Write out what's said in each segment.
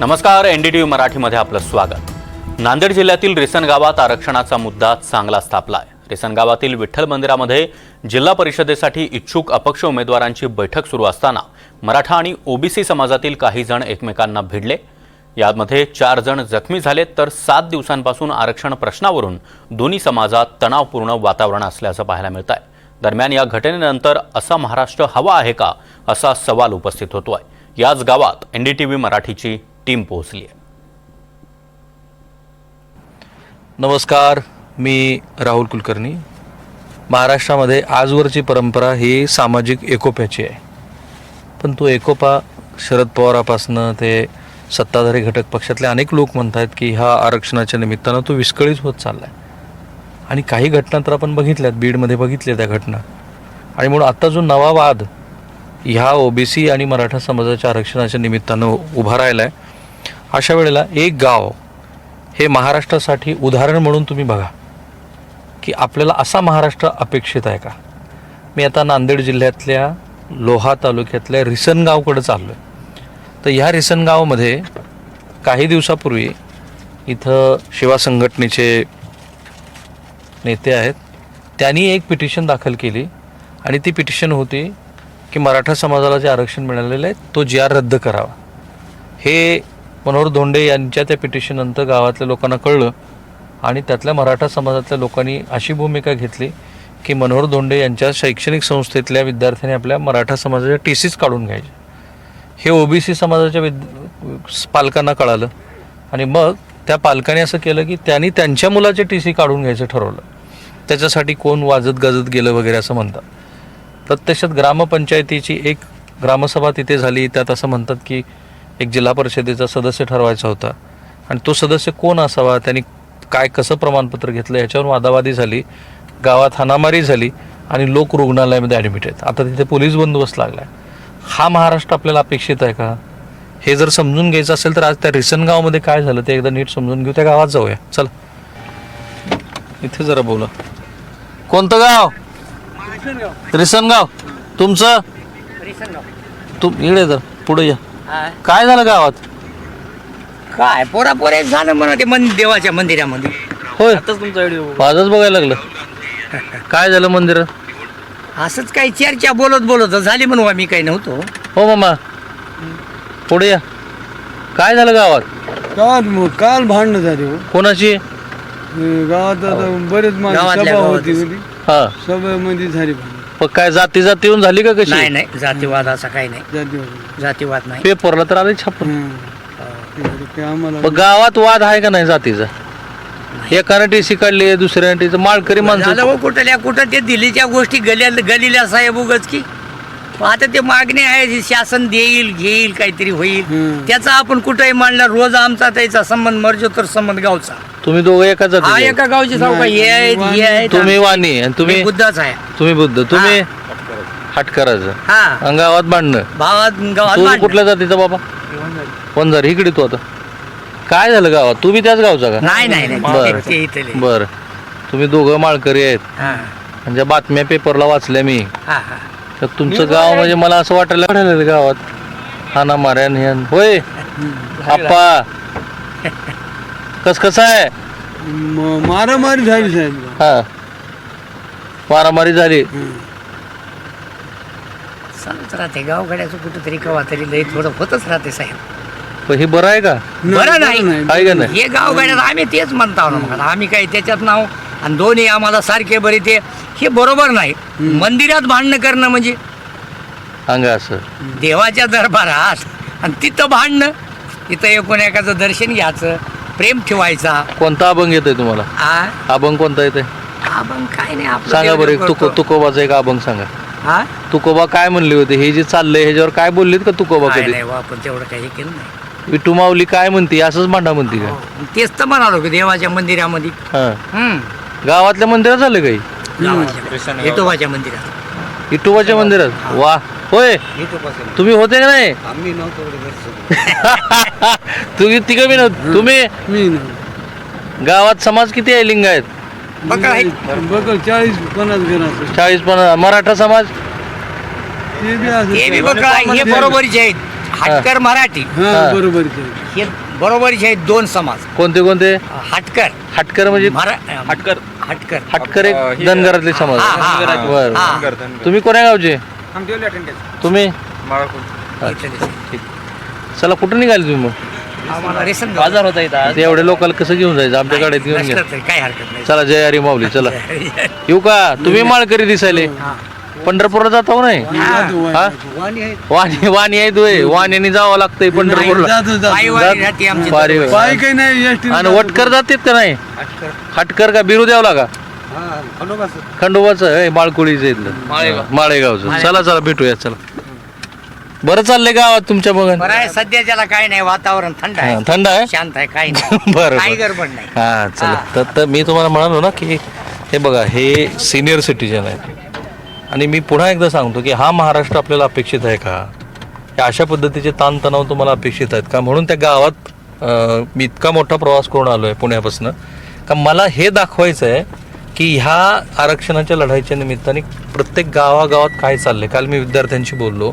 नमस्कार N D T V मराठीमध्ये आपलं स्वागत. नांदेड जिल्ह्यातील रिसन गावात आरक्षणाचा मुद्दा चांगला स्थापला आहे रिसन गावातील विठ्ठल मंदिरामध्ये जिल्हा परिषदेसाठी इच्छुक अपक्ष उमेदवारांची बैठक सुरू असताना मराठा आणि ओबीसी समाजातील काही जण एकमेकांना भिडले. यामध्ये चार जण जखमी झालेत तर सात दिवसांपासून आरक्षण प्रश्नावरून दोन्ही समाजात तणावपूर्ण वातावरण असल्याचं पाहायला मिळत आहे दरम्यान या घटनेनंतर असा महाराष्ट्र हवा आहे का असा सवाल उपस्थित होतो आहे याच गावात एन डी टी व्ही मराठीची टीम पोहोचली आहे. नमस्कार मी राहुल कुलकर्णी. महाराष्ट्रामध्ये आजवरची परंपरा ही सामाजिक एकोप्याची आहे. पण तो एकोपा शरद पवारापासनं ते सत्ताधारी घटक पक्षातले अनेक लोक म्हणत आहेत की ह्या आरक्षणाच्या निमित्तानं तो विस्कळीत होत चालला आहे आणि काही घटना तर आपण बघितल्यात बीडमध्ये बघितल्या त्या घटना. आणि म्हणून आत्ता जो नवा वाद ह्या ओबीसी आणि मराठा समाजाच्या आरक्षणाच्या निमित्तानं उभा राहिला आहे अशा वेळेला एक गाव हे महाराष्ट्रासाठी उदाहरण म्हणून तुम्ही बघा. की आपल्याला असा महाराष्ट्र अपेक्षित आहे का? मी आता नांदेड जिल्ह्यातल्या लोहा तालुक्यातल्या रिसनगावकडे चाललो आहे तर ह्या रिसनगावमध्ये काही दिवसापूर्वी इथं शिवा संघटनेचे नेते आहेत. त्यांनी एक पिटिशन दाखल केली आणि ती पिटिशन होती की मराठा समाजाला जे आरक्षण मिळालेलं आहे तो जी आर रद्द करावा. हे मनोहर धोंडे यांच्या त्या पिटिशननंतर गावातल्या लोकांना कळलं आणि त्यातल्या मराठा समाजातल्या लोकांनी अशी भूमिका घेतली की मनोहर धोंडे यांच्या शैक्षणिक संस्थेतल्या विद्यार्थ्यांनी आपल्या मराठा समाजाच्या टी सीच काढून घ्यायचे. हे ओबीसी समाजाच्या विद पालकांना कळालं आणि मग त्या पालकांनी असं केलं की त्यांनी त्यांच्या मुलाचे टी सी काढून घ्यायचं ठरवलं. त्याच्यासाठी कोण वाजत गाजत गेलं वगैरे असं म्हणतात. प्रत्यक्षात ग्रामपंचायतीची एक ग्रामसभा तिथे झाली त्यात असं म्हणतात की एक जिल्हा परिषदेचा सदस्य ठरवायचा होता. आणि तो सदस्य कोण असावा त्यांनी काय कसं प्रमाणपत्र घेतलं याच्यावर वादावादी झाली गावात हाणामारी झाली आणि लोक रुग्णालयामध्ये ॲडमिट आहेत. आता तिथे पोलीस बंदोबस्त लागला आहे हा महाराष्ट्र आपल्याला अपेक्षित आहे का? हे जर समजून घ्यायचं असेल तर आज त्या रिसनगावमध्ये काय झालं ते एकदा नीट समजून घेऊ. त्या गावात जाऊया. चला. इथे जरा बोला. कोणतं गाव? रिसनगाव. तुमचं? तुम इकडे जर पुढे या. काय झालं गावात? काय पोरा पोरे झालं म्हणा ते मंदिर देवाच्या मंदिरामध्ये. होय. तुमचा व्हिडिओ माझंच बघायला लागलं. काय झालं मंदिरात असंच काही चर्चा बोलत बोलत झाली म्हणू आम्ही काही नव्हतो. हो मामा. पुढे या. काय झालं गावात? मग काल भांडणं झाली हो. कोणाची? अं, गावात आता बरेच माझी गावातल्या सभा. होती हा. सभेमध्ये झाली भांडणं. पण काय जाती जातीहून झाली का कशी? नाही नाही जातीवाद असा काही नाही. जाती जातीवाद नाही. पेपरला तर आले छापून हं. गावात वाद आहे का नाही जातीचा? एकानं टीसी काढली दुसऱ्यानं टीसी माळकरी झालं माणसं हो कुठल्या कुठं ते दिल्लीच्या गोष्टी गल्या गलिल्या साहेब उगच की. पण आता ते मागणी आहे जी शासन देईल घेईल काहीतरी होईल. त्याचा आपण कुठेही मांडला रोज आमचा त्याचा संबंध मर्जो तर संबंध गावचा. तुम्ही दोघं एका हा जाती एका गावची सावका हे आहेत हे आहेत तुम्ही वाणी आणि तुम्ही मी बुद्धाच आहे. तुम्ही बुद्ध. तुम्ही हटकराचं हा. आणि गावात भांडणं. भावात गावात तू भांडणं. कुठल्या जातीचा बाबा? वंजार इकडे तू आता. काय झालं गावात? तू बी त्याच गावचा का? नाही नाही नाही. बरं. ते- ते इथले. बर. तुम्ही दोघं माळकरी आहेत. हा. आणि ज्या बातम्या पेपरला वाचल्या मी. हा हा. तर तुमचं गाव म्हणजे मला असं वाटायला वाटायला गावात. हाना मार्यान ह्यान. होय. आप्पा. कस कसं आहे? म- मारामारी झाली साहेब. हा. मारामारी झाली. चालत राहते गावगाड्याचं कुठंतरी कवा तरी लय थोडं होतच राहते साहेब. पण हे बरं आहे का? बरं नाही. आहे का नाही? हे गावगाड्यात आम्ही तेच म्हणतो ना मग आम्ही काही त्याच्यात नाव? आणि दोन्ही आम्हाला सारखे बरे ते. हे बरोबर नाही. मंदिरात भांडणं करणं म्हणजे? सांगा असं. देवाच्या दरबारात. आणि तिथं भांडणं. तिथं एकूण एकाचं दर्शन घ्यायचं. प्रेम ठेवायचा. कोणता अभंग येतोय तुम्हाला? हा अभंग कोणता येतोय? आपण काय नाही आपलं सांगा बरं एक तुको करतो. तुकोबाचा एक अभंग सांगा. हा तुकोबा काय म्हणले होते? हे जे चाललंय ह्याच्यावर काय बोललेत का तुकोबा काय कधी? नाही बा, आपण तेवढं काही केलं नाही. विठू माऊली काय म्हणते? असंच मांडा म्हणते का? हो. तेच तर म्हणालो की देवाच्या मंदिरामध्ये. हा. हम्म. गावातल्या मंदिरात झालं काही? गावाच्या विठोबाच्या मंदिरात. विठोबाच्या मंदिरात? वा. होय? तुम्ही होते का नाही? आम्ही नव्हतो तुम्ही तिघं बी नव्हते. तुम्ही? मी गावात समाज किती आहे लिंग आहेत? बघा हे. बघ चाळीस पन्नास चाळीस पण मराठा समाज? ते बी हे बी बघा हे बरोबरीचे आहेत. हाटकर मराठी. हा बरोबर आहे. हे बरोबरीचे आहेत दोन समाज. कोणते कोणते? हाटकर. हटकर म्हणजे? मरा हटकर. हाटकर. हटकर एक धनगरातले समाज. हा, हा, हा. बर हा. तुम्ही कोण्या गावचे? तुम्ही? ठीक. चला कुठं निघाले तुम्ही मग? आम्हाला रेशन बाजार होता इथं ते एवढ्या लोकांना कसं घेऊन जायचं? आमच्या गाडीत घेऊन घ्या. काही हरकत नाही. चला जय हरी माऊली चला. येऊ का? तुम्ही माळकरी दिसायले. पंढरपूरला जाता हो. नाही जातो वाणी. हा? वाणी वाणी आहे तुय वाण्याने जावं लागतंय पंढरपूरला. जातो जातो. पायवारी राहते आमची. पारी पाय काही नाही एसटी आणि वटकर जातात का नाही? हटकर का बिरू द्यावं लागा? खंडोबाचं. माळकुळीचं इथलं. माळेगावचं. चला चला भेटूया चला. बरं चाललंय गावात तुमच्या बघा बरं आहे सध्याच्याला काही नाही वातावरण थंड हा, आहे थंड आहे? शांत आहे काही नाही. बरं काही बरं गडबड नाही. हा चला. तर तर मी तुम्हाला म्हणालो ना की हे बघा हे सिनियर सिटीजन आहेत. आणि मी पुन्हा एकदा सांगतो की हा महाराष्ट्र आपल्याला अपेक्षित आहे का? या अशा पद्धतीचे ताणतणाव तुम्हाला अपेक्षित आहेत का? म्हणून त्या गावात अं, मी इतका मोठा प्रवास करून आलो आहे पुण्यापासून. का मला हे दाखवायचं आहे की ह्या आरक्षणाच्या लढाईच्या निमित्ताने प्रत्येक गावागावात काय चाललंय? काल मी विद्यार्थ्यांशी बोललो.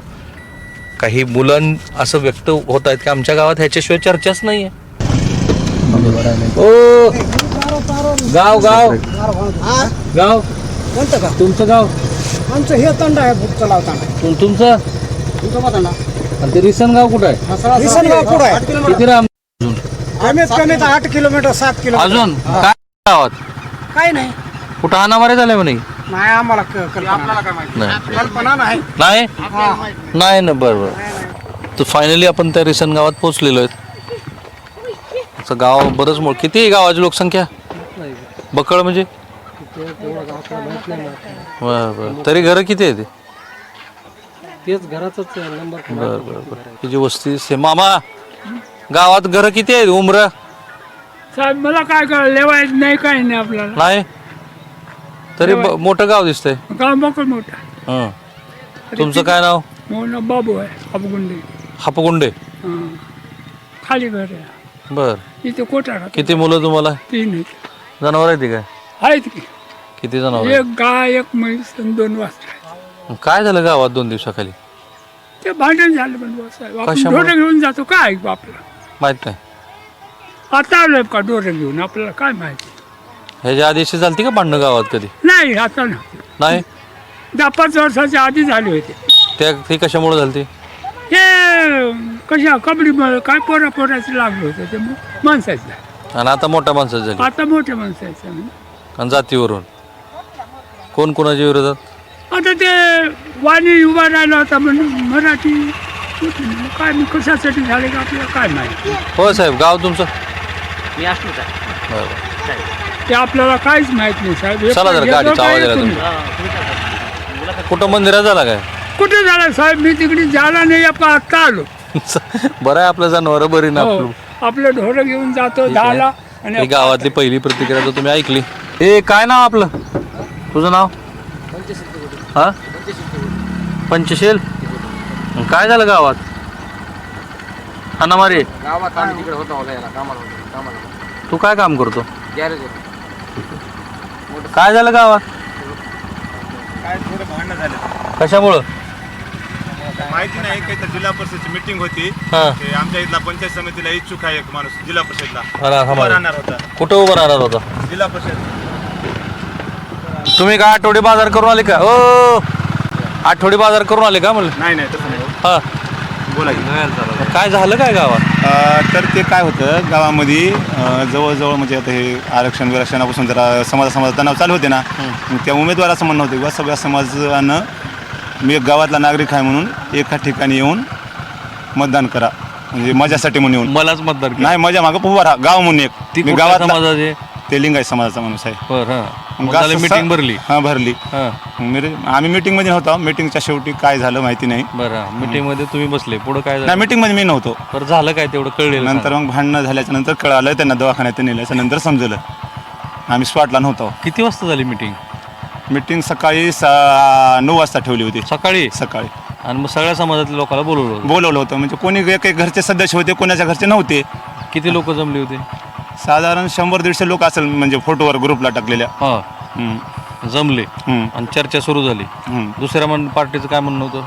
काही मुलं असं व्यक्त होत आहेत की आमच्या गावात ह्याच्याशिवाय चर्चाच नाही आहे ओ गाव गाव. गाव. कोणतं का तुमचं गाव? आमचं हे तंड आहे तंड. तुमचं? तुमचं का तंडा. आणि ते रिसन गाव कुठं आहे? रिसनगाव पुढं आहे? किती राम कमीत कमी तर आठ किलोमीटर सात किलोमीटर. अजून? काय गावात? काही नाही. कुठं हानामारे झाले म्हणे? नाही आम्हाला क- कल्पना नाही. कल्पना नाही. नाही? नाही. ना बरं बरं. तर फायनली आपण त्या रिसन गावात पोहोचलेलो आहेत. असं गाव बरंच मोठ किती आहे गावाची लोकसंख्या? बकळ म्हणजे? बरं बरं. तरी घरं किती आहे ते तेच घराचाच नंबर बरं बरं बरं. ही जी वस्ती मामा गावात घरं किती आहेत उमरं? साहेब मला काय कळ लेवायच नाही काही नाही आपल्याला. नाही? तरी ब- मोठं गाव दिसतंय. गाव मोकळ मोठा. हं. तुमचं काय नाव? बाबू आहे अपगुंडी हापगुंडे. हं. खाली घर आहे. बर. इथे कोटा राहतो किती मुलं तुम्हाला? तीन आहेत. जनावर आहेत काय? आहेत की. किती जनावर? एक गाय एक म्हैस आणि दोन वाजता काय झालं गावात दोन दिवसाखाली? ते भांडण झालं पण आपण कशामुळे? डोरं घेऊन जातो. काय ऐकू आपलं? माहीत नाही. आता आलोय का डोरं घेऊन? आपल्याला काय माहिती? ह्याच्या आधीशी झालती का भांडणं गावात कधी? नाही आता ना नाही? दहा पाच वर्षाच्या आधी झाले होते. त्या ती कशामुळे झालती? हे कशा कबड्डी काय पोरा पोराचं लागलं होतं ते माणसाचं आणि आता मोठ्या माणसाची झाली. आता मोठ्या माणसाचं म्हणजे. आणि जातीवरून? कोण कोणाच्या विरोधात? आता ते वाणी उभा राहिला होता म्हणून मराठी काय मी कशासाठी झाले का आपल्याला काय माहिती? हो साहेब गाव तुमचं? मी असलोच आहे बरं, बरं. ते आपल्याला काहीच माहीत नाही साहेब. हे चला जरा पण गाडीचा काय आवाज आला तुम्ही? कुठं मंदिरात झाला काय? कुठे झाला? साहेब मी तिकडे झाला नाही आपण आता आलो. बरं आहे आपलं जनावर बरी ना हो. आपलं. आपलं ढोरं घेऊन जातो दहाला ही आणि गावातली पहिली प्रतिक्रिया तर तुम्ही ऐकली. ए काय नाव आपलं? तुझं नाव? हा? पंचशील? काय झालं गावात? अनामारे गावात आम्ही तिकडे होतो याला कामाला होतो कामाला तू काय काम करतो? गॅरेज होतो काय झालं गावात? काय थोडं भांडणं झालं. कशामुळं? माहिती नाही काही तर जिल्हा परिषदची मिटिंग होती. हा. ते आमच्या इथला पंचायत समितीला इच्छुक आहे एक माणूस जिल्हा परिषदला. अरे, उभा थांबा. राहणार होता. कुठं उभं राहणार होता? जिल्हा परिषद. तुम्ही काय आठवडे बाजार करून आले का? ओ आठवडे बाजार करून आले का म्हणलं? नाही नाही तसं नाही. हा. बोला की. काय झालं काय गावात? अं, तर ते काय होतं गावामध्ये अं, जवळजवळ म्हणजे आता हे आरक्षण विरक्षणापासून जरा समाजा समाजा तणाव चालू होते ना मग त्या उमेदवाराचं म्हणणं होतं किंवा सगळ्या समाजानं मी एक गावातला नागरिक आहे म्हणून एका ठिकाणी येऊन मतदान करा. म्हणजे मजासाठी म्हणून येऊन. मलाच मतदार केलं. नाही मजा मागं उभा राहा. गाव म्हणून ती एक मी कुठल्या गावात समाजाचे? ते लिंगायत समाजाचा माणूस आहे. बर हा. मग झालं असं- मीटिंग भरली. हां भरली. हा. मी आम्ही मीटिंगमध्ये नव्हतो. मीटिंगच्या शेवटी काय झालं माहिती नाही. बरं मीटिंगमध्ये तुम्ही बसले. पुढे काय नाही झालं मीटिंगमध्ये मी नव्हतो. बरं झालं काय तेवढं कळलेलं नंतर मग भांडणं झाल्याच्यानंतर कळालं त्यांना दवाखान्यात नेल्याच्या नंतर समजलं. आम्ही स्पॉटला नव्हतो. किती वाजता झाली मीटिंग मीटिंग सकाळी सा नऊ वाजता ठेवली होती. सकाळी? सकाळी. आणि मग सगळ्या समाजातल्या लोकांना बोलवलं बोलवलं होतं. म्हणजे कोणी काही घरचे सदस्य होते कोणाच्या घरचे नव्हते. किती लोक जमले होते? साधारण शंभर दीडशे लोक असेल म्हणजे फोटोवर ग्रुपला टाकलेल्या. हा. हम्म, जमले. हम्म, आणि चर्चा सुरू झाली. हम्म. दुसऱ्या मन पार्टीचं काय म्हणणं होतं?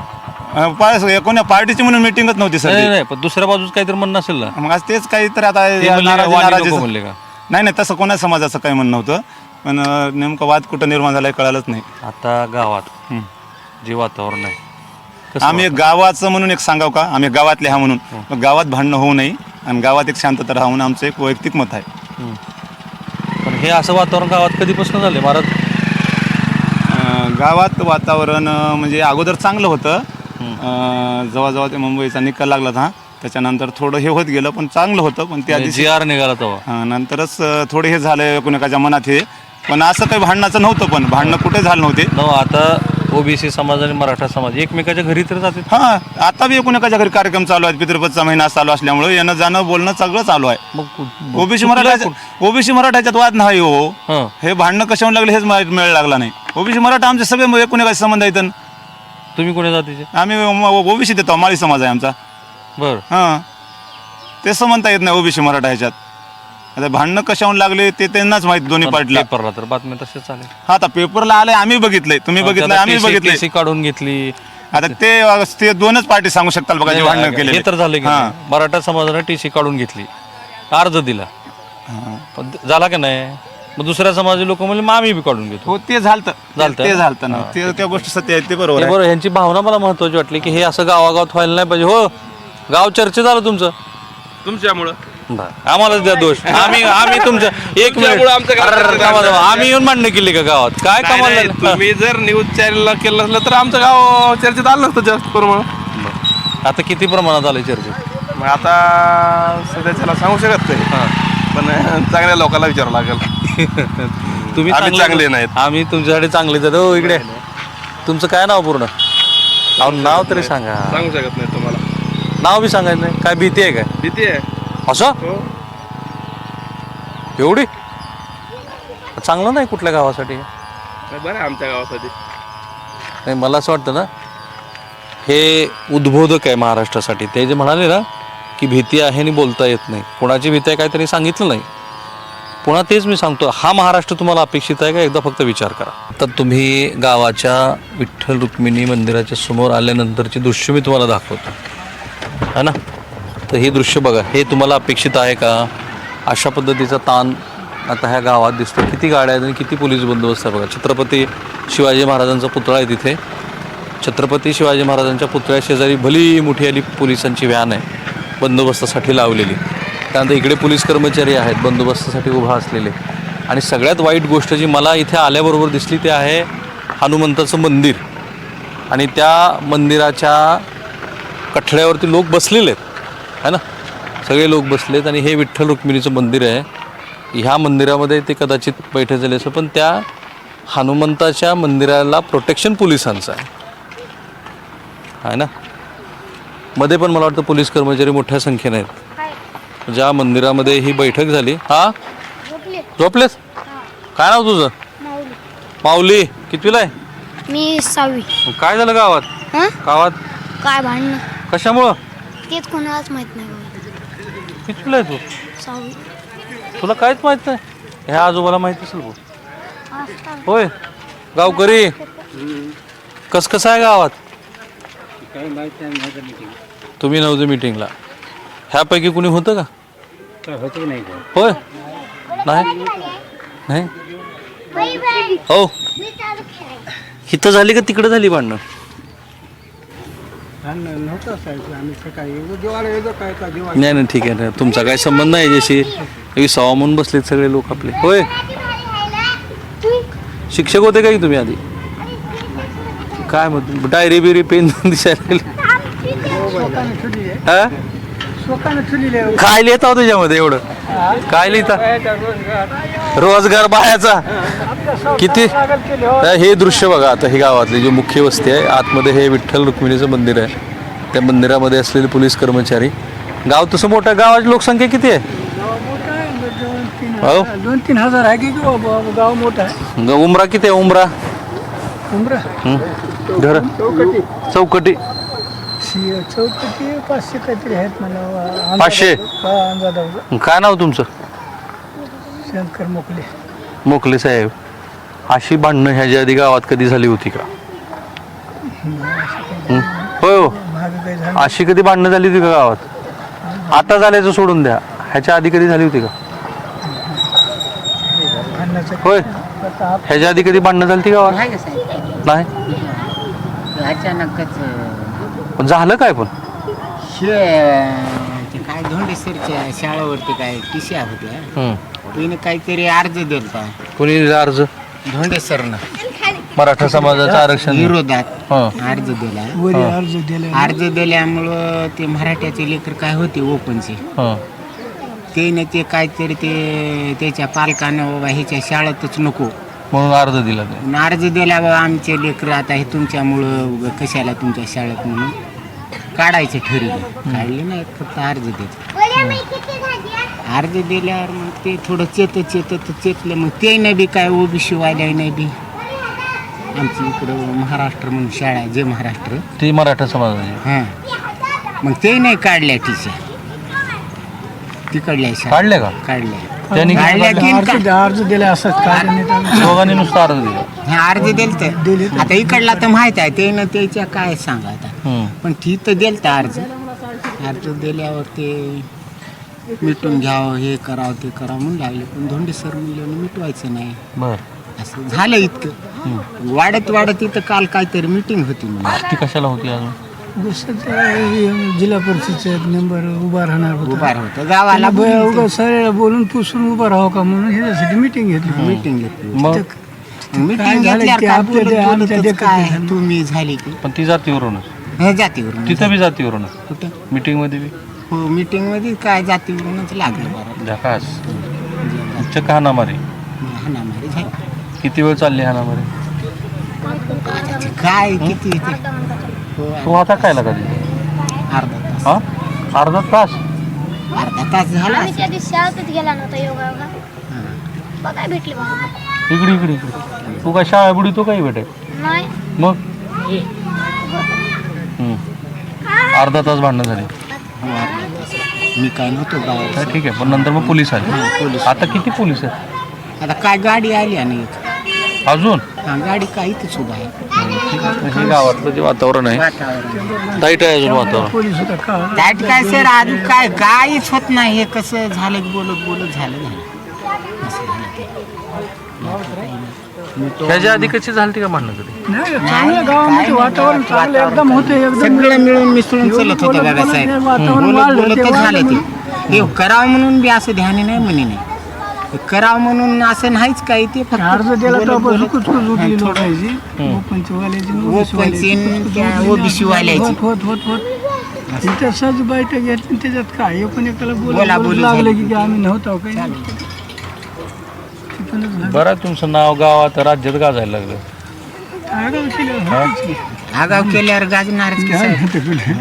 अं, पा- कोण्या पार्टीची म्हणून मिटिंगच नव्हती सर नाही ती. नाही पण दुसऱ्या बाजूस काहीतरी म्हणणं असेल ना. मग आज तेच काहीतरी आता ते म्हणले नाराजी- वाली नको नाराजीचं- म्हणले का? नाही नाही तसं कोणा समाजाचं काही म्हणणं नव्हतं पण अं, नेमकं वाद कुठं निर्माण झालाय कळालंच नाही. आता गावात. जे वातावरण आहे. कसं आम्ही एक गावाचं म्हणून एक सांगाव का? आम्ही गावातले हा म्हणून. मग गावात भांडणं होऊ नये. आणि गावात एक शांतता राहून आमचं एक वैयक्तिक मत आहे? पण हे असं वातावरण गावात कधीपासून झाले महाराज अं, गावात वातावरण अं, म्हणजे अगोदर चांगलं होतं. अं, जेव्हा ते मुंबईचा निकाल लागला हा त्याच्यानंतर थोडं हे होत गेलं पण चांगलं होतं. पण त्या दिवशी जी आर निघाला तेव्हा. अं, नंतरच अं, थोडे हे झालं कोणाच्या मनात हे. पण असं काही भांडणाचं नव्हतं पण. भांडणं कुठे झालं नव्हते. आता ओबीसी समाज आणि मराठा समाज एकमेकाच्या घरी तर जाते हा आता बी कोणाच्या घरी कार्यक्रम चालू आहेत. पितृपदचा महिना चालू असल्यामुळे येणं जाणं बोलणं सगळं चालू आहे. मग कु- ओबीसी मराठा ओबीसी मराठाच्यात वाद नाही हो. हं. हे भांडणं कशावर लागले हेच माहीत मिळ लागला नाही. ओबीसी मराठा आमचे सगळे एकूण संबंध आहेत तुम्ही कोणी जातीचे? आम्ही ओबीसी देतो. माळी समाज आहे आमचा. बर. हां. ते म्हणता येत नाही ओबीसी मराठा ह्याच्यात. आता भांडणं कशावर लागले ते त्यांनाच माहीत दोन्ही पार्टीला. पेपरला तर बातम्या तसेच चालेल. हा आता पेपरला आले आम्ही बघितलंय तुम्ही बघितलंय आम्ही बघितलंय. काढून घेतली. आता ते ते दोनच पार्टी सांगू शकताल बघा जे भांडणं केले हे तर झालं की नाही? मराठा समाजाने टीसी काढून घेतली. अर्ज दिला. पण झाला का नाही? मग दुसऱ्या समाजाचे लोक म्हणजे मग आम्ही बी काढून घेतो. हो ते झालतं. झालतं? ते झालतं ना. ते त्या गोष्टी सत्य आहेत ते बरोबर आहे. बरोबर. ह्यांची भावना मला महत्वाची वाटली की हे असं गावागावात व्हायला नाही पाहिजे. हो गाव चर्चेत आलं तुमचं. तुमच्यामुळं. आम्हालाच द्या दोष. आम्ही आम्ही तुमच्या एक मिनिट. आमचं गाव अरे, चर्चेत थांबा, थांबा. आम्ही येऊन मांडणी केली का गावात? काय नाही, कमाल नाही, झालं? तुम्ही जर न्यूज चॅनलला केलं असलं तर आमचं गाव चर्चेत आलं नसतं जास्त करून आता किती प्रमाणात आले चर्चेत? मग आता सध्याच्याला सांगू शकत नाही. पण चांगल्या लोकांना विचारावं लागेल. तुम्ही आम्ही चांगले नाहीत. आम्ही तुमच्यासाठी चांगले आहेत. हो इकडे. तुमचं काय नाव पूर्ण? अहो नाव तरी सांगा. सांगू शकत नाही तुम्हाला. नाव बी सांगायचं नाही. काय भीती आहे काय? भीती आहे. असं? हो. एवढी? चांगलं नाही कुठल्या गावासाठी? नाही, बरं आहे आमच्या गावासाठी. नाही मला असं वाटतं ना हे उद्बोधक आहे महाराष्ट्रासाठी. ते जे म्हणाले ना की भीती आहे आणि बोलता येत नाही. कोणाची भीती आहे काय त्यांनी सांगितलं नाही. पुन्हा तेच मी सांगतो हा महाराष्ट्र तुम्हाला अपेक्षित आहे का? एकदा फक्त विचार करा. तर तुम्ही गावाच्या विठ्ठल रुक्मिणी मंदिराच्या समोर आल्यानंतरची दृश्य मी तुम्हाला दाखवतो. है ना? तर हे दृश्य बघा हे तुम्हाला अपेक्षित आहे का? अशा पद्धतीचा ताण आता ह्या गावात दिसतो किती गाड्या आहेत आणि किती पोलीस बंदोबस्त आहे बघा. छत्रपती शिवाजी महाराजांचा पुतळा आहे तिथे. छत्रपती शिवाजी महाराजांच्या पुतळ्या शेजारी भली मोठी आली पोलिसांची व्हॅन आहे बंदोबस्तासाठी लावलेली. त्यानंतर इकडे पोलीस कर्मचारी आहेत बंदोबस्तासाठी उभा असलेले. आणि सगळ्यात वाईट गोष्ट जी मला इथे आल्याबरोबर दिसली ते आहे हनुमंताचं मंदिर. आणि त्या मंदिराच्या कठड्यावरती लोक बसलेले आहेत. है ना? सगळे लोक बसलेत आणि हे विठ्ठल रुक्मिणीचं मंदिर आहे. ह्या मंदिरामध्ये ते कदाचित बैठे झाले असं पण त्या हनुमंताच्या मंदिराला प्रोटेक्शन पोलिसांचं आहे. आहे ना? मध्ये पण मला वाटतं पोलीस कर्मचारी मोठ्या संख्येने आहेत. ज्या मंदिरामध्ये ही बैठक झाली हा? झोपलेस? काय नाव तुझं? माऊली कितवीला आहे? मी सहावी. काय झालं गावात? हं? गावात? काय भांडणं? कशामुळं? तेच कोणालाच माहीत नाही बाबा. कितवीला आहे तू? सहावी. तुला काहीच माहीत नाही? ह्या आजोबाला माहीत असेल भाऊ. होय. गावकरी. कस कसं आहे गावात? तुम्ही नव्हते मिटिंगला ह्यापैकी कुणी होतं का? होय. नाही? नाही? हो. इथं झाली का तिकडे झाली भांडणं? नव्हतं असायचं. आम्ही सकाळी येतो जेवायला येतो काय का जेव्हा नाही नाही ठीक आहे. ना तुमचा काय संबंध नाही याच्याशी विसावा म्हणून बसलेत सगळे लोक आपले. होय. शिक्षक होते का की तुम्ही आधी? काय मग डायरी बिरी पेन दिसायला आहे. हा? काय लिहिता हो त्याच्यामध्ये एवढं? काय लिहिता? रोजगार. बायाचा? किती? तर हे दृश्य बघा आता ही गावातली जी मुख्य वस्ती आहे आतमध्ये हे विठ्ठल रुक्मिणीचं मंदिर आहे. त्या मंदिरामध्ये असलेले पोलीस कर्मचारी. गाव तसं मोठं गावाची लोकसंख्या किती आहे? हो? दोन तीन हजार आहे की गाव मोठं आहे. उमरा किती आहे उमरा? उमरा. घर? चौकटी. चौकटी पाचशे काहीतरी आहेत मला अंदाज- पाचशे? हा, अंदाजावर काय नाव तुमचं? शंकर मोकले. मोकले साहेब अशी भांडणं ह्याच्या आधी गावात कधी झाली होती का? हं? होय हो. मागं काही झालं अशी कधी भांडणं झाली होती का गावात? आता झाल्याचं सोडून द्या. ह्याच्या आधी कधी झाली होती का? भांडणाचं होय. आता आप- ह्याच्या आधी कधी भांडणं झाली होती गावात? आहे का साहेब? नाही? अचानकच पण झालं काय पण? हे ते काय धोंडेसरच्या शाळेवरती काय टिशा होत्या. हम्म. तिने काहीतरी अर्ज दिलता. कोणी दिला अर्ज? धोंडेसरनं मराठा समाजाचं आरक्षण. विरोधात हं. अर्ज दिला. अर्ज दिला. अर्ज दिल्यामुळं ते मराठ्याचे लेकर काय होते ओपनचे. हं. त्याने ते काहीतरी ते त्याच्या पालकानं बाबा ह्याच्या शाळेतच नको. म्हणून अर्ज दिला ते आणि अर्ज दिला बाबा आमचे लेकर आता हे तुमच्यामुळं उगा कशाला तुमच्या शाळेत म्हणून? काढायचे ठरले काढले नाही फक्त अर्ज देत अर्ज दिल्यावर मग ते थोडं चेत चेतत चेतलं. मग ते नाही बी काय ओबीसी वाल्या नाही बी. आमची इकडं महाराष्ट्र म्हणून शाळा आहे जे महाराष्ट्र. ती मराठा समाजाची हां. मग ते नाही काढल्या टीचर तिकडल्या शाळा. काढले का? काढल्या. त्यांनी किती काढल्या की? अर्ज अर्ज दिले असंच काय नाही दोघांनी नुसता अर्ज दिला. हे अर्ज दिलत. आता इकडला तर माहीत आहे ते ना त्याच्या काय सांगा आता. हम्म. पण ती तर दिलत अर्ज अर्ज दिल्यावर ते मिटून घ्यावं हे करावं ते करावं म्हणून लागले. पण धोंडे सर म्हणले मिटवायचं नाही. बर. असं झालं इतकं. वाढत वाढत इथं काल काहीतरी मिटिंग होती म्हणून. ती कशाला होती अजून? दुसरं जिल्हा परिषदचा नंबर उभा राहणार होता. उभा होतं. गावाला उगा सरळ बोलून पुसून उभं राहावं का म्हणून ह्याच्यासाठी मिटिंग घेतली. मिटिंग घेतली. मग? मिटिंग झालं घेतल्यावर ते काय आपल्या बोलत ते- आमच्या बोलतच देखत काय नाही. तुम्ही झाली की? पण ती जातीवरूनच. हे जातीवरून तिथं बी जातीवरूनच. कुठं? मीटिंगमध्ये बी. हो मिटिंगमध्ये काय जातीवरूनच लागलं बरं. झकास. चक्क हाणामारी हाणामारी झाली. किती वेळ चालली हाणामारी काय किती ते हो, तू आता काय लागा तिथे अर्धा तास. हा? अर्धा तास? अर्धा तास झाला आम्ही त्या दिवशी शाळेतच गेला नव्हता योगा योगा. बघाय भेटले बघा इकडे इकडे इकडे. तू काय शाळा बुडी तो काही भेटे नाही. मग? हम्म. अर्धा तास भांडणं झाली. मी काय नव्हतो गावात. तर ठीक आहे पण नंतर मग पोलीस आले. आता किती पोलीस आहेत? आता काय गाडी आली आणि अजून? हा गाडी काय इथंच उभा आहे. हे गावातलं जे वातावरण आहे. टाईट आहे अजून वातावरण. त्यात काय सर अजून काय काहीच होत नाही हे कसं झालं की बोलत बोलत झालं झालं असं झालं. ते. मी तो- त्याच्या आधी कशी झाली का भांडणं कधी? नाही चांगलं गावामध्ये वातावरण चांगलं एकदम होते एकदम सगळं मिळून मिसळून चालत होतं बोलत- बाबासाहेब बोलत बोलतच झालं ते. हे करावं म्हणून बी असं ध्यानी नाही म्हणे नाही. करावं म्हणून असं नाहीच काही ते फक्त अर्ज दिला तर बोलत- आपण बोलत- हुकूच उठली थोडं- लोकांची ओपनची वाल्याची ओपनची आणि OBC वाल्याची. होत होत होत होत तिथं सहज बैठक घेतली त्याच्यात काय हे पण एकाला बोला बोला बोली लागलं झाली. की आम्ही नव्हतो काही तिथूनच. बरं तुमचं नाव गावात राज्यात गाजायला लागलं आगाऊ केलं होतंच की. आगाव केल्यावर गाजणारच की काय साहेब होतं कुठे?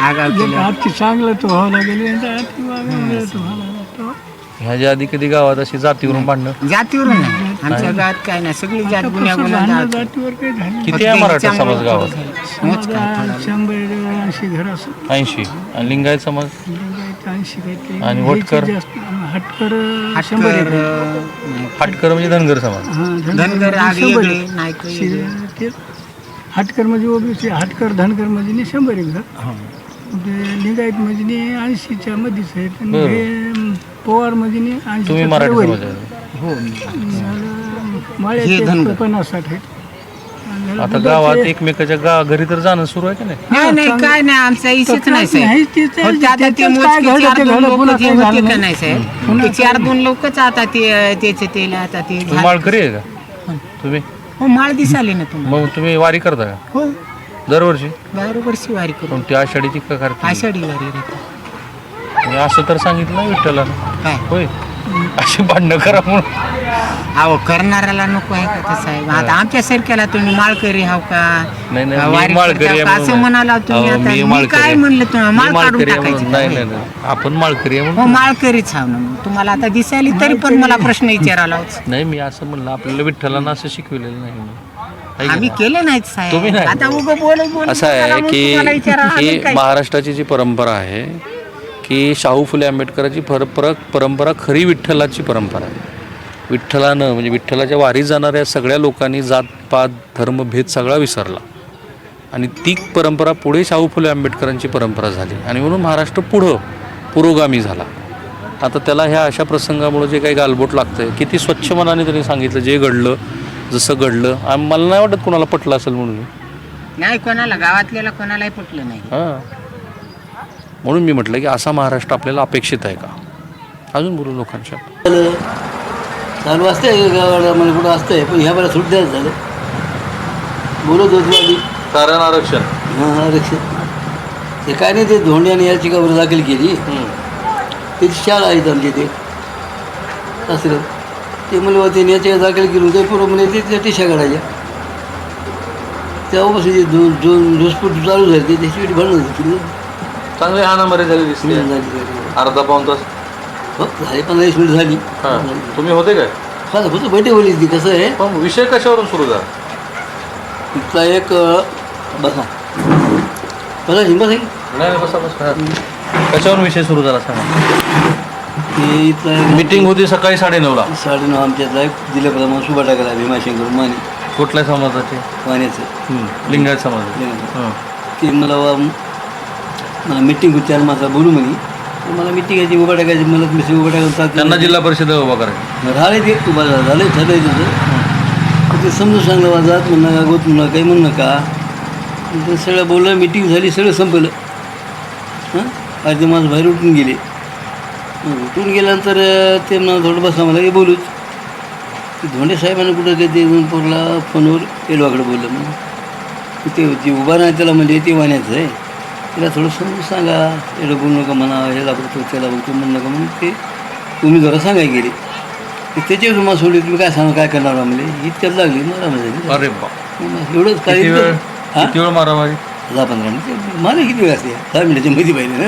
आगाव जे केल्यावर आजची चांगलं तो व्हावं लागेल आणि आजची वागावं तो व्हावं लागेल तो. ह्याच्या आधी कधी गावात अशी जातीवरून भांडणं? जातीवरून नाही. आमच्या गावात काय नाही. सगळी जात गुन्ह्या गुन्हा जातीवर काही झाली किती आहे मराठा समाज गावात? समाजा शंभर ऐंशी घर असं. ऐंशी. आणि लिंगायत समाज? ऐंशी काहीतरी आणि जास्त हटकर शंभर हटकर एक. फाटकर म्हणजे धनगर समाज. हा, धनगर आग शंभर वेगळे एक. नायक शे- वेगळे. ते हटकर म्हणजे ओबीसी हटकर धनकर म्हणजे नाही शंभर एक घर. हो. ते लिंगायत म्हणजे नाही ऐंशीच्या मध्येच आहेत आणि. हे पवार म्हणजे नाही तुम्ही मराठी वरी. हो. हे. पन्नास साठ आहेत आता गावात एकमेकाच्या गा घरी तर जाणं सुरू आहे का नाही? नाही नाही काय नाही आमचा इशूच नाही साहेब. फक्त आता ते मोजके चार दोन लोक पुन्हा जे काही होते झालं का नाही. नाही साहेब? ते चार दोन लोकच आता ते त्याचे ते आता ते तुम्ही झालं. माळकरी आहे का? तुम्ही? हो माळ दिसाले ना तुम्हाला. मग तुम्ही वारी करता का? हो. दरवर्षी? बरोबर शिवारी करू. पण ती आषाढीची का करते? आषाढी वारी राहते. मी असं तर सांगितलं ना विठ्ठलानं. काय? होय. अशी भांडणं करा म्हणून. अहो करणाऱ्याला नको आहे का तसं आहे आता आमच्या सारख्याला तुम्ही माळकरी हाव का? नाही नाही माळकरी आहे का? असं म्हणून. म्हणाला तुम्ही अहो, आता? मी मी माळकरी काय आहे. म्हणलं तुम्हाला? मी माळ काढून माळकरी आहे म्हणून. नाही नाही नाही. आपण माळकरी आहे हो म्हणून माळकरीच हाव ना. मग. तुम्हाला आता दिसायली तरी पण मला प्रश्न विचारायलाच. नाही मी असं म्हणलं आपल्याला विठ्ठलानं असं शिकविलेलं नाही म्हणून. आहे की आम्ही नाही? केले नाहीत तुम्ही साहेब नाही. आता उगं बोल बोल असं आहे की ही की महाराष्ट्राची जी परंपरा आहे की शाहू फुले आंबेडकरांची परंपरा परंपरा खरी विठ्ठलाची परंपरा आहे. विठ्ठलानं म्हणजे विठ्ठलाच्या वारी जाणाऱ्या सगळ्या लोकांनी जात पात धर्म भेद सगळा विसरला. आणि ती परंपरा पुढे शाहू फुले आंबेडकरांची परंपरा झाली. आणि म्हणून महाराष्ट्र पुढं पुरोगामी झाला. आता त्याला ह्या अशा प्रसंगामुळे जे काही गालबोट लागतंय किती स्वच्छ मनाने त्यांनी सांगितलं जे घडलं जसं घडलं आणि मला नाही वाटत कोणाला पटलं असेल म्हणून. नाही कोणाला गावातल्याला कोणालाही पटलं नाही. हां. म्हणून मी म्हटलं की असा महाराष्ट्र आपल्याला अपेक्षित आहे का? अजून बोलू लोकांच्या. चालू असते गावाला? म्हणजे कुठं असतंय? पण ह्या बऱ्या सुट द्यायचं झालं बोलत होतो आधी. कारण आरक्षण. हां आरक्षण. ते काय नाही ते धोंड्याने याची कावर दाखल केली. त्याची शाळा आहेत आमच्या इथे असं. ते म्हणलं ते याच्या दाखल केली होते. पूर्व म्हणे ते त्या टिशा काढायच्या. तेव्हापासून जे दोन दोन धुसफूट चालू झाली. ते त्याची भांडण केली चांगले हाणामारी झाली दिसते. अर्धा पाऊन तास. हो झाली पंधरा वीस मिनिट झाली. हां. तुम्ही होते काय? हा फक्त बैठक बोलली ती कसं आहे? पण विषय कशावरून सुरू झाला? तिथला एक अं, बसा. बसा हिंबा आहे नाही बसा बसा. कशावरून विषय सुरू झाला सांगा. ते इथला एक मीटिंग होती सकाळी साडेनऊला साडेनऊ आमच्यातला एक जिल्ह्याप्रमाणे सुभा टाकला भीमाशंकर माने. कुठल्या समाजाचे? मान्याचं लिंगायत समाज हं. ते मला वा- मला मिटिंग होती आणि माझा बोलू म्हणे. तर मला मिटिंग यायची उभा टाकायची मला मी उभा टाकायचं त्यांना जिल्हा परिषद उभा करायचं. राहिले ते उभा झालं त्याचं तर ते समजून सांगलं वाजात म्हणू नका गोत म्हणू नका काही म्हणू नका. ते सगळं बोललं मिटिंग झाली सगळं संपलं. हां? अर्धे माणसं बाहेर उठून गेले. उठून गेल्यानंतर ते मला थोडं बसा मला हे बोलूच. धोंडे साहेबांना कुठं ते येऊन पोरला फोनवर एलवाकडे बोललं. मग ते जे उभा नाही त्याला म्हणजे ते वाण्याचं आहे. त्याला थोडं समजून सांगा. एवढं बोलू नका म्हणा ह्याला बघतो त्याला बघतो म्हणू नका म्हणून ते तुम्ही जरा सांगाय गेले. त्याच्यावर तुम्हाला सोडली तुम्ही काय सांगा काय करणार आम्हाला इतक्यात लागली मला म्हणजे अरे बा एवढंच काय वेळ हां? मारामारी? दहा पंधरा मिनिट. मला किती वेळ असते? दहा मिनिटाच्या मध्ये पाहिजे ना.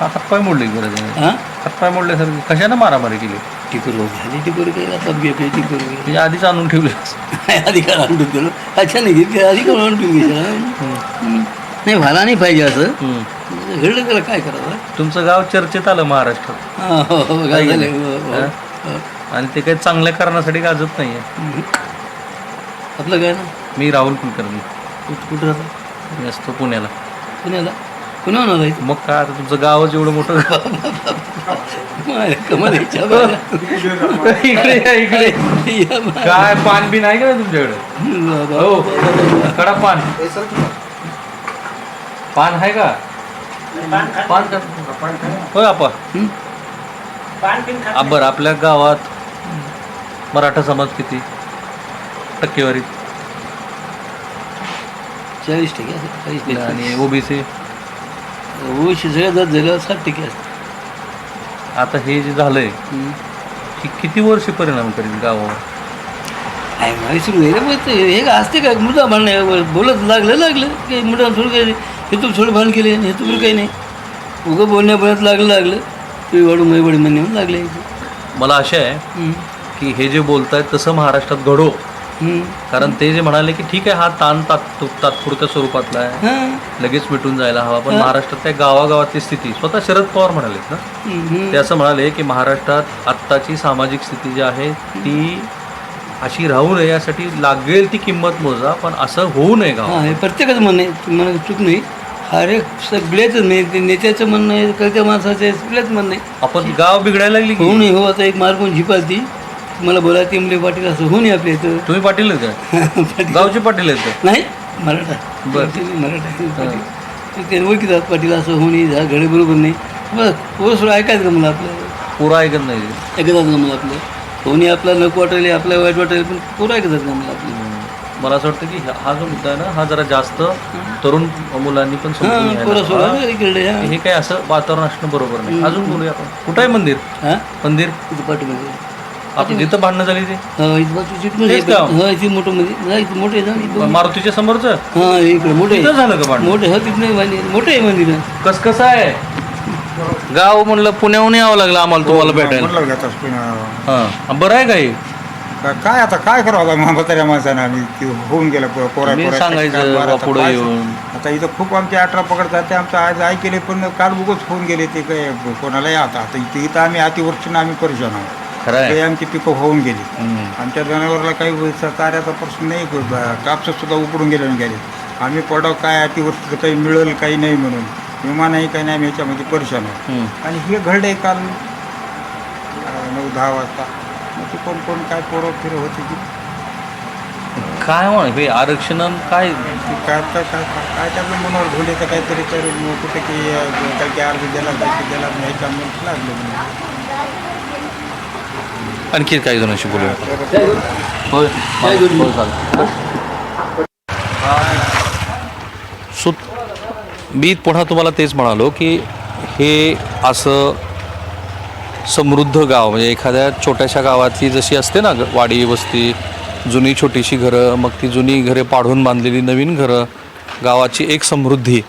हा, हातपाय मोडले त्याने. हां? हातपाय मोडल्यासारखी. कशानं मारामारी केली? टिकोर झाली टिकोर काही आता बिया टिकोर म्हणजे आधीच आणून ठेवले. अधिकार आणून गेलो अच्छा नाही घेतली अधिकार आणून घेतला नाही व्हायला नाही पाहिजे असं. घडलं त्याला काय करावं? तुमचं गाव चर्चेत आलं महाराष्ट्रात हा, हो, हो, काय हो, हो, हा? हो. आणि ते काही चांगल्या कारणासाठी गाजत नाहीये. आपलं काय ना मी राहुल कुलकर्णी. कुठं कुठं राहतं? मी असतो पुण्याला. पुण्याला? पुन्हा ना जायचं मग काय आता तुमचं गावच एवढं मोठं माय, कमाल आहे. इकडे या, इकडे. या. काय पान बिन आहे का नाही तुमच्याकडे. हो कडा पान. पान आहे का? पान का होय आपा हं? आ, बरं आपल्या गावात मराठा समाज किती? टक्केवारी चाळीस टक्के असं, चाळीस टक्के. आणि ओबीसी? ओशी सगळ्या जात झाल्यावर साठ टक्के असते. आता हे जे झालंय हे किती वर्ष परिणाम करेल गावावर? आहे मागे सुरू आहे रे मग ते हे असते काय मुद्दा म्हणणं बोलत लागलं लागलं. काही मुद्दा थोडं काही हे तू थोडं भान केले हे तुला काही नाही. उगं बोलण्या बोलत लागलं लागलं. तुम्ही वाढू मै वडी म्हणणे म्हणून लागले. मला आशा आहे की हे जे बोलतायत तसं महाराष्ट्रात घडो. कारण ते जे म्हणाले की ठीक आहे हा ताण तात तात्पुरत्या स्वरूपातला आहे. लगेच मिटून जायला हवा. पण महाराष्ट्रात त्या गावागावातली स्थिती स्वतः शरद पवार म्हणालेत ना? ते असं म्हणाले की महाराष्ट्रात आत्ताची सामाजिक स्थिती जी आहे ती अशी राहू नये यासाठी लागेल ती किंमत मोजा पण असं होऊ नये गाव प्रत्येकाचं म्हणणं तुम्हाला चूक नाही. अरे सगळ्याच नाही ते नेत्याचं म्हणणं आहे कळत्या माणसाचं आहे सगळ्याच म्हणणं आहे. आपण गाव बिघडायला लागली होऊ की नये हो आता एक मार्गून झिपालती. मला बोला ती म्हणजे पाटील असं होऊ नये आपल्या इथं. तुम्ही पाटील आहेत का? पाटील- गावचे पाटील आहेत का? नाही मराठा. बरं. मराठा ते पाटील. ते ते ओळखीतात पाटील असं होणे झा घडे बरोबर नाही. बस पोरं सोडं ऐकायचं का मला आपलं? पुरा ऐकत नाही. ऐकतात का मला आपलं? होणे आपला नको वाटेल आपल्या वाईट वाटेल पण पोरं ऐकतात का मला आपलं? मला असं वाटतं की हा- हा जो मुद्दा आहे ना हा जरा जास्त तरुण मुलांनी पण समजून हां घ्यायला पोरं हवा. सोडा इकडे हां हे काय असं वातावरण असणं बरोबर नाही. अजून बोलूया आपण. कुठं आहे मंदिर? हां? मंदिर? इथं आपण जिथं भांडणं झाली ते. हा इथं बाजूची इथं तेच गाव? हा इथे मोठं मध्ये हा इथं मोठं आहे ना इथं मारुतीच्या समोरचं? हा इकडे मोठं तिथं झालं का भांडण? मोठे हा तिथं मंदिर मोठं आहे मंदिर. कस कसं आहे? गाव म्हणलं पुण्याहून यावं लागलं आम्हाला तुम्हाला भेटायला. हां. बरं आहे काय आता काय करावं आता म्हाताऱ्या माणसानं? आम्ही ते होऊन गेलं पो- पोरा मी पोराचं सांगायचं काय बरं, बा आता पुढं काय येऊन. आता इथं खूप आमचे अठरा पकडतात ते आमचं आज आई केले पण काल बुगच होऊन गेले ते काय कोणालाही आता. आता इथं इथं आम्ही अतिवृष्टीनं आम्ही परेशान आहोत. खरं आहे. ते आमची पिकं होऊन गेली. आमच्या जनावराला काही कार्याचा प्रश्न नाही कापसं सुद्धा उकडून गेले आणि गेले. आम्ही पडाव काय अतिवृष्टीचं काही मिळेल काही नाही म्हणून. विमा नाही काही नाही आम्ही याच्यामध्ये परेशान आहे आणि हे घडले काल अं, नऊ दहा वाजता. मग ते कोण कोण काय पोरं फिरं होते की काय म्हण हे आरक्षण काय? ते काय काय काय काय मनावर घोल्याचं काहीतरी तर मग कुठे की अं, काही की अर्ज दिला काही दिला नाही ह्याच्यामध्ये लागलं आणखी काही जणांशी बोलूया. होय चालेल. सो मी पुन्हा तुम्हाला तेच म्हणालो की हे असं समृद्ध गाव म्हणजे एखाद्या छोट्याशा गावातली जशी असते ना ग- वाडी वस्ती जुनी छोटीशी घरं मग ती जुनी घरे पाडून बांधलेली नवीन घरं गावाची एक समृद्धी.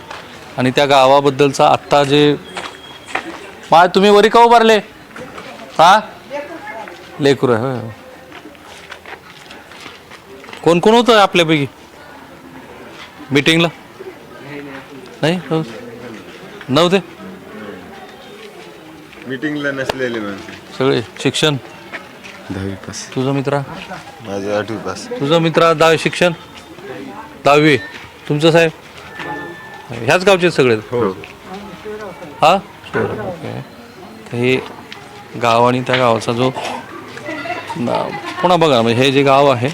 आणि त्या गावाबद्दलचा आत्ता जे माय तुम्ही वरी का उभारले? हा? लेकरू आहे होय. कोण कोण होतं आपल्यापैकी? मीटिंगला? नाही हो. नव्हते? मीटिंगला नसलेले माणसं. सगळे शिक्षण? दहावी पास. तुझं मित्रा? माझं आठवी पास. तुझं मित्रा दहावी शिक्षण? दहावी. तुमचं साहेब? ह्याच गावचे आहेत सगळे? हो. हा? ओके. तर हे गाव आणि त्या गावाचा जो ना- पुन्हा बघा म्हणजे हे जे गाव आहे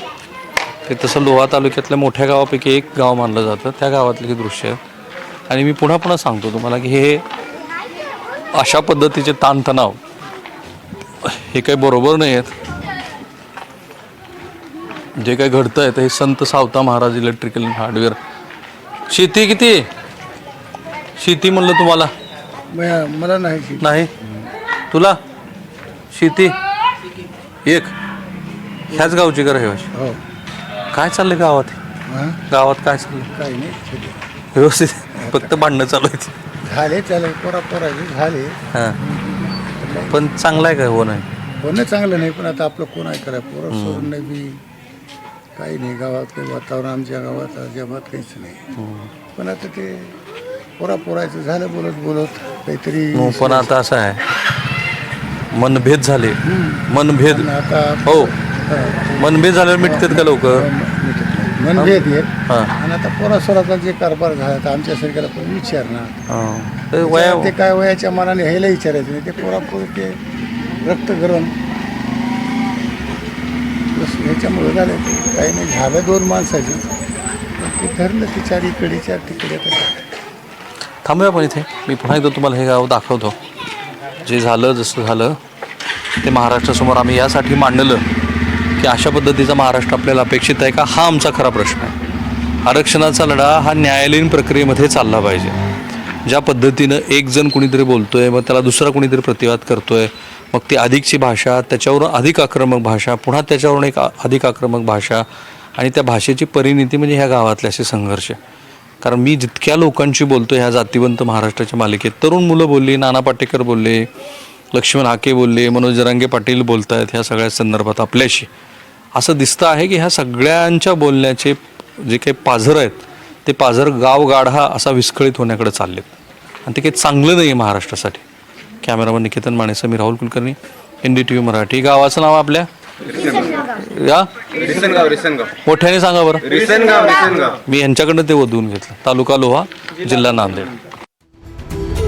ते तसं लोहा तालुक्यातल्या मोठ्या गावापैकी एक गाव मानलं जातं. त्या गावातले हे दृश्य आहे. आणि मी पुन्हा पुन्हा सांगतो तुम्हाला की हे अशा पद्धतीचे ताणतणाव हे काही बरोबर नाही आहेत. जे काही घडतं आहे ते हे संत सावता महाराज इलेक्ट्रिकल हार्डवेअर शेती किती आहे? शेती म्हणलं तुम्हाला? मला नाही नाही? तुला? शेती? एक. ह्याच गावची रहिवाशी? हो. काय चाललंय गावात? गावात काय चाललंय? काही नाही व्यवस्थित. फक्त भांडणं चालू आहेत. झाले त्याला पोरा पोराचे झाले. हां. पण चांगलं आहे काय हो नाही? होणं चांगलं नाही पण आता आपलं कोण आहे करा पोरं सोडून नाही बी काही नाही गावात काही वातावरण आमच्या गावात अजिबात काहीच नाही. पण आता ते पोरा पोरायचं झालं बोलत बोलत काहीतरी पण आता असं आहे. मनभेद झाले. मनभेद. आता हो. मनभेद झाल्यावर मिटतात का लवकर? मनभेद येत हां. आणि आता पोरा सोराचा जे कारभार झाला तर आमच्या सारख्याला पण विचारणार. हां. ते वया ते काय वयाच्या मनाने ह्याला विचारायचं नाही. ते पोरापोर ते रक्त गरम. बस ह्याच्यामुळे झालं ते काही नाही झालं दोन माणसाचं. पण ते धरलं ती चार इकडे चार तिकडे. थांबूया पण इथे. मी पुन्हा एकदा तुम्हाला हे गाव दाखवतो. जे झालं जसं झालं ते महाराष्ट्रासमोर आम्ही यासाठी मांडलं. की अशा पद्धतीचा महाराष्ट्र आपल्याला अपेक्षित आहे का? हा आमचा खरा प्रश्न आहे. आरक्षणाचा लढा हा न्यायालयीन प्रक्रियेमध्ये चालला पाहिजे. ज्या पद्धतीनं एक जण कुणीतरी बोलतोय मग त्याला दुसरा कुणीतरी प्रतिवाद करतोय मग ती अधिकची भाषा त्याच्यावरून अधिक आक्रमक भाषा पुन्हा त्याच्यावरून एक अधिक आक्रमक भाषा आणि त्या भाषेची परिणिती म्हणजे ह्या गावातले असे संघर्ष. कारण मी जितक्या लोकांशी बोलतो ह्या जातीवंत महाराष्ट्राच्या मालिकेत तरुण मुलं बोलली नाना पाटेकर बोलले लक्ष्मण हाके बोलले मनोज जरांगे पाटील बोलत आहेत ह्या सगळ्या संदर्भात आपल्याशी. असं दिसतं आहे की ह्या सगळ्यांच्या बोलण्याचे जे काही पाझर आहेत ते पाझर गाव गाढा असा विस्कळीत होण्याकडे चाललेत. आणि ते काही चांगलं नाही आहे महाराष्ट्रासाठी. कॅमेरामन निकेतन मानेसह मी Rahul Kulkarni N D T V Marathi. गावाचं नाव आपल्या? या? मोठ्याने सांगा बरं. मी यांच्याकडनं ते वधवून घेतलं. तालुका लोहा जिल्हा नांदेड.